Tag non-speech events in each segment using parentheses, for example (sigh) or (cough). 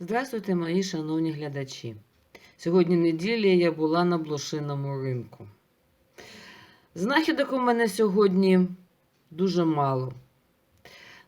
Здравствуйте, мої шановні глядачі. Сьогодні неділя я була на блошиному ринку. Знахідок у мене сьогодні дуже мало.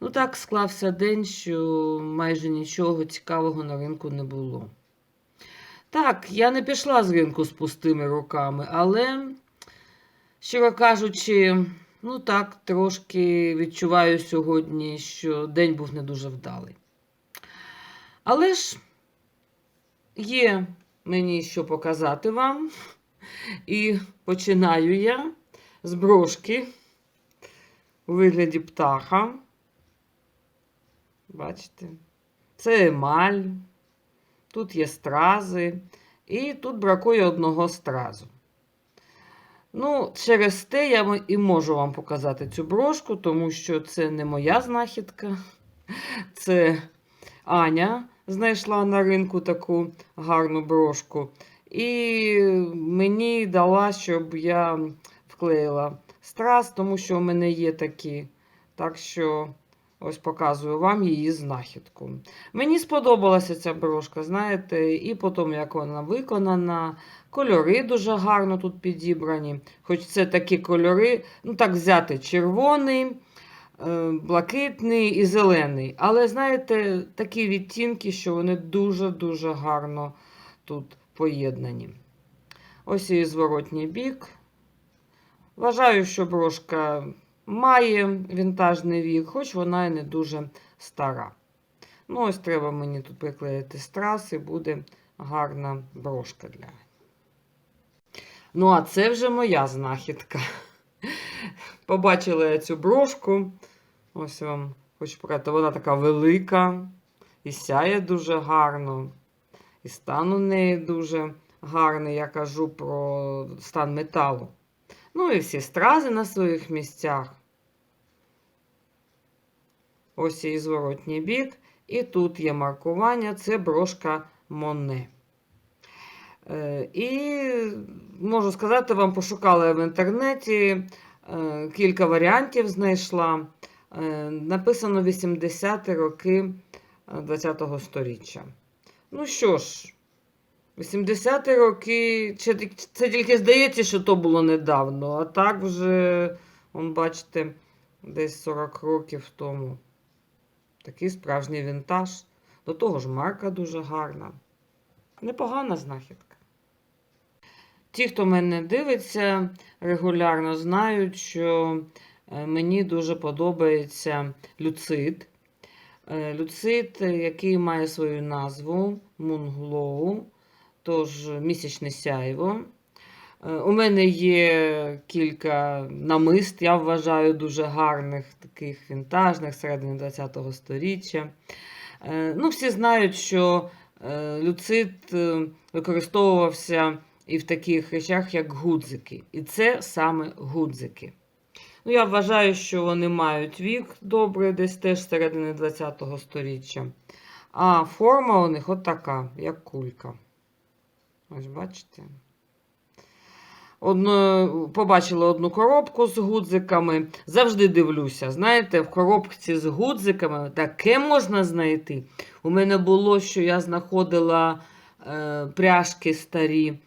Ну, так склався день, що майже нічого цікавого на ринку не було. Так, я не пішла з ринку з пустими руками, але, щиро кажучи, ну так, трошки відчуваю сьогодні, що день був не дуже вдалий. Але ж є мені що показати вам. І починаю я з брошки у вигляді птаха. Бачите? Це емаль, тут є стрази, і тут бракує одного стразу. Ну, через те я і можу вам показати цю брошку, тому що це не моя знахідка. Це Аня знайшла на ринку таку гарну брошку. І мені дала, щоб я вклеїла страз, тому що у мене є такі. Так що ось показую вам її знахідку. Мені сподобалася ця брошка, знаєте, і потім, як вона виконана. Кольори дуже гарно тут підібрані. Хоч це такі кольори, ну так взяти червоний, блакитний і зелений. Але знаєте, такі відтінки, що вони дуже-дуже гарно тут поєднані. Ось і зворотній бік. Вважаю, що брошка має вінтажний вік, хоч вона і не дуже стара. Ну, ось треба мені тут приклеїти страс, і буде гарна брошка для. Ну, а це вже моя знахідка. Побачила я цю брошку. Ось вам хочу показати, вона така велика і сяє дуже гарно. І стан у неї дуже гарний, я кажу про стан металу. Ну і всі стрази на своїх місцях. Ось її зворотній бік. І тут є маркування, це брошка Моне. Е, І можу сказати, вам пошукала я в інтернеті, кілька варіантів знайшла. Е, Написано 80-ті роки ХХ століття. Ну що ж, 80-ті роки, це тільки здається, що то було недавно, а так вже, он, бачите, десь 40 років тому. Такий справжній вінтаж. До того ж, марка дуже гарна. Непогана знахідка. Ті, хто мене дивиться регулярно, знають, що е, мені дуже подобається люцит. Е, е, який має свою назву Moonglow, тож місячне сяйво. У мене є кілька намист, я вважаю, дуже гарних, таких вінтажних середини ХХ століття. Ну, всі знають, що люцит використовувався і в таких речах, як гудзики. І це саме гудзики. Ну, я вважаю, що вони мають вік добрий, десь теж середини ХХ століття. А форма у них от така, як кулька. Ось бачите. Одну, побачила одну коробку з гудзиками. Завжди дивлюся. Знаєте, в коробці з гудзиками таке можна знайти. У мене було, що я знаходила е, пряжки старі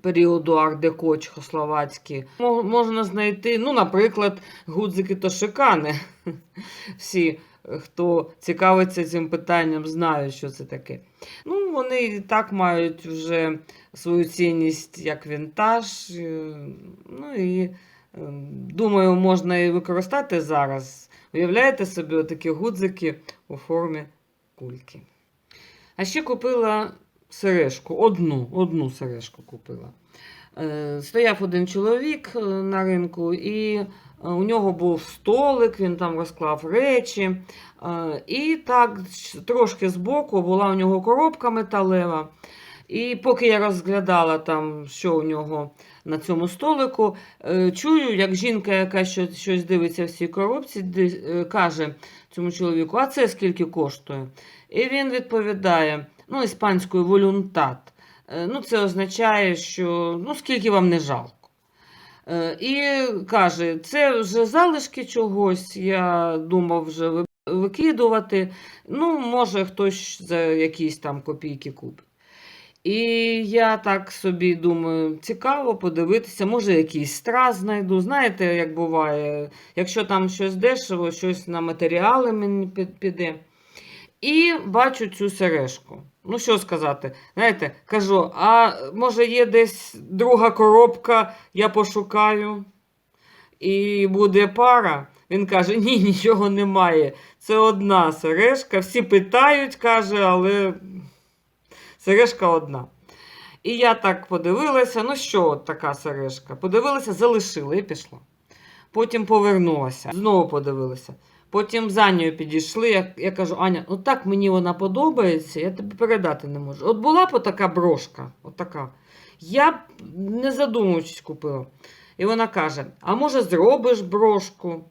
періоду ардеко чехословацькі. Мо- Можна знайти, ну, наприклад, гудзики Тошикани. (laughs) Всі, хто цікавиться цим питанням, знають, що це таке. Ну, вони і так мають вже свою цінність як вінтаж. е, Ну і е, думаю, можна і використати зараз. Уявляєте собі такі гудзики у формі кульки. А ще купила сережку, одну, одну сережку купила. Е, Стояв один чоловік е, на ринку, і е, у нього був столик, він там розклав речі. І так трошки збоку була у нього коробка металева. І поки я розглядала там, що у нього на цьому столику, чую, як жінка, яка щось, дивиться в цій коробці, каже цьому чоловіку: а це скільки коштує? І він відповідає: ну, іспанською волюнтат. Е, Ну, це означає, що ну, скільки вам не жалко. Е, І каже, це вже залишки чогось. Я думав, вже викидувати. Ну, може, хтось за якісь там копійки купить. І я так собі думаю, цікаво подивитися, може якийсь страз знайду. Знаєте, як буває, якщо там щось дешево, щось на матеріали мені піде. І бачу цю сережку. Ну, що сказати, знаєте, кажу, а може є десь друга коробка, я пошукаю, і буде пара. Він каже: ні, нічого немає. Це одна сережка. Всі питають, каже, але сережка одна. І я так подивилася, ну що от така сережка? Подивилася, залишила і пішла. Потім повернулася, знову подивилася. Потім за нею підійшли. Я, я кажу, Аня, ну так мені вона подобається, я тобі передати не можу. От була б така брошка, отака. Я б не задумуючись купила. І вона каже: А може, зробиш брошку?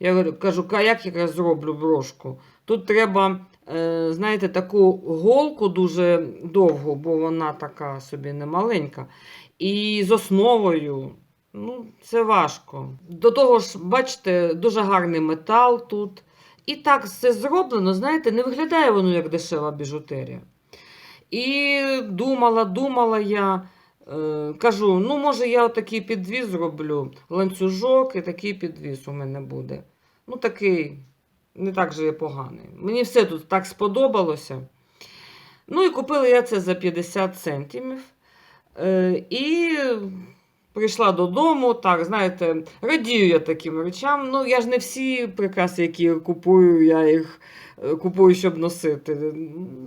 Я говорю, кажу, «Ка- як я зроблю брошку? Тут треба, е, знаєте, таку голку дуже довгу, бо вона така собі немаленька. І з основою. Ну, це важко. До того ж, бачите, дуже гарний метал тут. І так все зроблено, знаєте, не виглядає воно як дешева біжутерія. І думала, думала я. Е, кажу, ну, може, я отакий підвіз зроблю, ланцюжок, і такий підвіз у мене буде. Ну, такий, не так же є поганий. Мені все тут так сподобалося. Ну, і купила я це за 50 центимів. Е, і прийшла додому, так, знаєте, радію я таким речам. Ну, я ж не всі прикраси, які купую, я їх е, купую, щоб носити.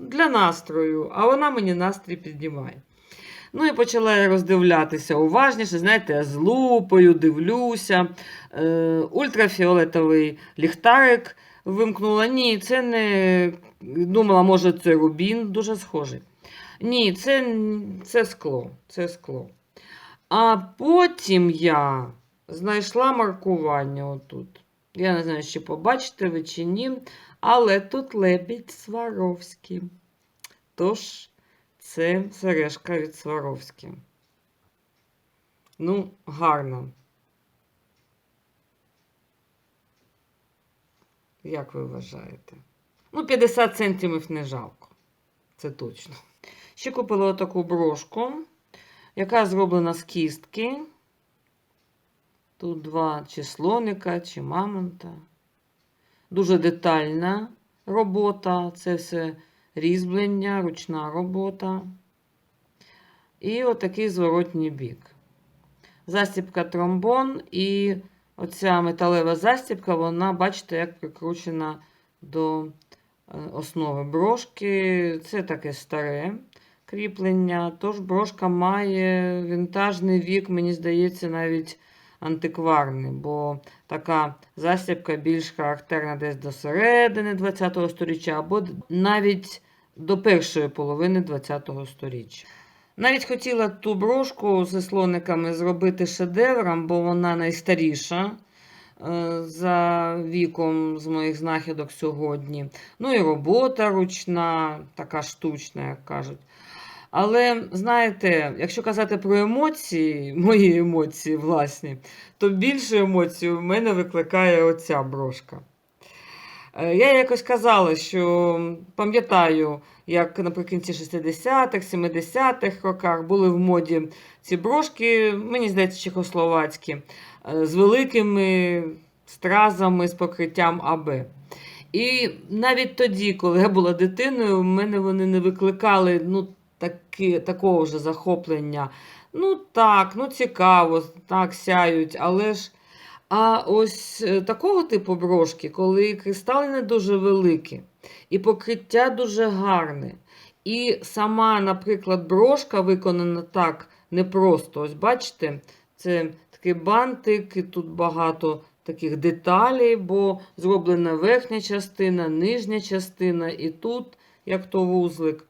Для настрою, а вона мені настрій піднімає. Ну і почала я роздивлятися уважніше, знаєте, я з лупою дивлюся. Е, ультрафіолетовий ліхтарик вимкнула. Ні, це не. Думала, може, це рубін дуже схожий. Ні, це, це скло. Це скло. А потім я знайшла маркування отут. Я не знаю, чи побачите ви чи ні, але тут лебідь Сваровський. Тож, це сережка від Сваровські. Ну, гарно. Як ви вважаєте? Ну, 50 центимів не жалко. Це точно. Ще купила таку брошку, яка зроблена з кістки. Тут два чи слоника, чи мамонта. Дуже детальна робота. Це все різьблення, ручна робота. І отакий зворотній бік. Застібка тромбон і оця металева застібка, вона, бачите, як прикручена до е, основи брошки. Це таке старе кріплення. Тож брошка має вінтажний вік, мені здається, навіть антикварний, бо така застібка більш характерна десь до середини ХХ століття, або навіть до першої половини ХХ століття. Навіть хотіла ту брошку зі слониками зробити шедевром, бо вона найстаріша за віком з моїх знахідок сьогодні. Ну і робота ручна, така штучна, як кажуть. Але знаєте, якщо казати про емоції, (laughs) мої емоції власні, то більше емоцій у мене викликає оця брошка. Е, Я якось казала, що пам'ятаю, як наприкінці 60-х, 70-х роках були в моді ці брошки, мені здається, чехословацькі, е, з великими стразами, з покриттям АБ. І навіть тоді, коли я була дитиною, в мене вони не викликали ну, таки, такого вже захоплення. Ну так, ну цікаво, так сяють, але ж. А ось е, такого типу брошки, коли кристали не дуже великі, і покриття дуже гарне. І сама, наприклад, брошка виконана так непросто. Ось бачите, це такий бантик, і тут багато таких деталей, бо зроблена верхня частина, нижня частина, і тут, як то вузлик.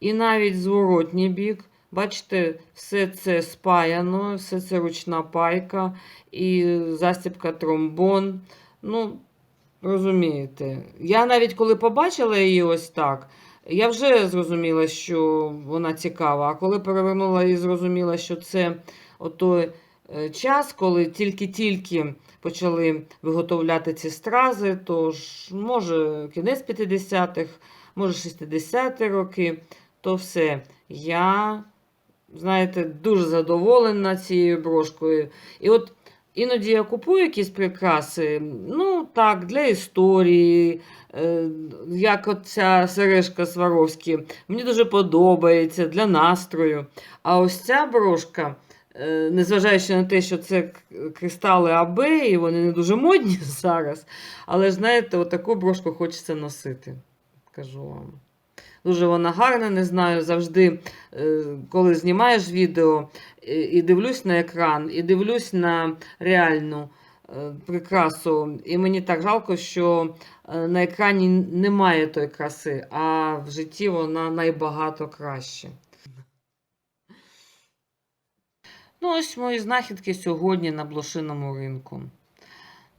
І навіть зворотній бік. Бачите, все це спаяно, все це ручна пайка і застібка тромбон. Ну, розумієте, я навіть коли побачила її ось так, я вже зрозуміла, що вона цікава. А коли перевернула і зрозуміла, що це отой е, час, коли тільки-тільки почали виготовляти ці стрази, тож, може, кінець 50-х, може, 60-ті роки, то все. Я, знаєте, дуже задоволена цією брошкою. І от іноді я купую якісь прикраси, ну так, для історії, е, як от ця сережка Сваровські. Мені дуже подобається для настрою. А ось ця брошка, е, незважаючи на те, що це кристали АБ, і вони не дуже модні (laughs) зараз, але ж знаєте, отаку брошку хочеться носити. Кажу вам. Дуже вона гарна, не знаю. Завжди, е, коли знімаєш відео і- дивлюсь на екран, і дивлюсь на реальну е, прикрасу. І мені так жалко, що е, на екрані немає тої краси, а в житті вона найбагато краще. Ну, ось мої знахідки сьогодні на блошиному ринку.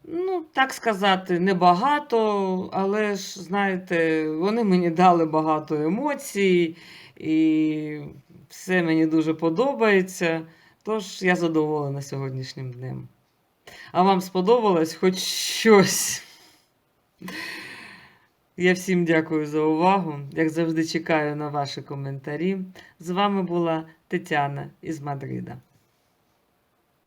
Ну, так сказати, небагато, але ж, знаєте, вони мені дали багато емоцій, і все мені дуже подобається. Тож я задоволена сьогоднішнім днем. А вам сподобалось хоч щось? Я всім дякую за увагу. Як завжди, чекаю на ваші коментарі. З вами була Тетяна із Мадрида.